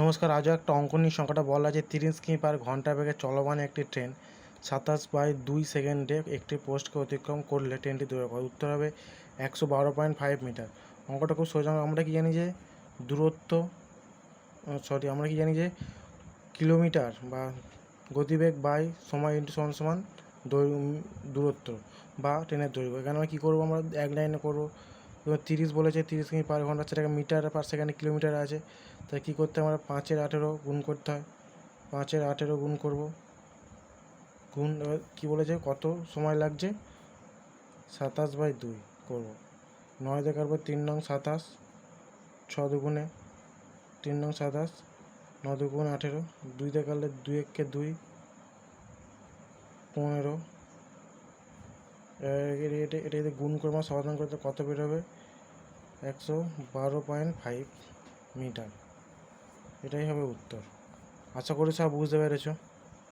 নমস্কার, আজও একটা অঙ্ক নিয়ে সংখ্যাটা বলা আছে। তিরিশ কিমি পার ঘণ্টা বেগে চলমান একটি ট্রেন। সাতাশ বাই দুই সেকেন্ডে একটি পোস্টকে অতিক্রম করলে ট্রেনটি দূরে পড়ে। উত্তর হবে একশো বারো পয়েন্ট ফাইভ মিটার। অঙ্কটা খুব সোজা। আমরা কি জানি যে দূরত্ব সরি, আমরা কি জানি যে কিলোমিটার বা গতিবেগ বাই সময় ইন্টু সমান সমান দূরত্ব বা ট্রেনের দৈর্ঘ্য। এখানে আমরা কী করব? আমরা এক লাইনে করব। এবার তিরিশ বলেছে তিরিশ কিমি পার ঘণ্টা সেটাকে মিটার পার সেকেন্ডে কিলোমিটার আছে। তাই কী করতে আমরা পাঁচের আঠেরো গুণ করতে হয়। পাঁচের আঠেরো গুণ করব। গুণ কী বলেছে? কত সময় লাগছে? সাতাশ বাই দুই করব। নয় দেখার পর তিন নং সাতাশ, ছ দুগুণে তিন নং সাতাশ, ন দুগুণ আঠেরো, দুই দেখালে দুই এককে দুই, পনেরো এটা এটা যদি গুণ করব সমাধান করতে কত বের হবে? একশো বারো পয়েন্ট ফাইভ মিটার এটাই হবে উত্তর। আশা করি সব বুঝতে পেরেছ।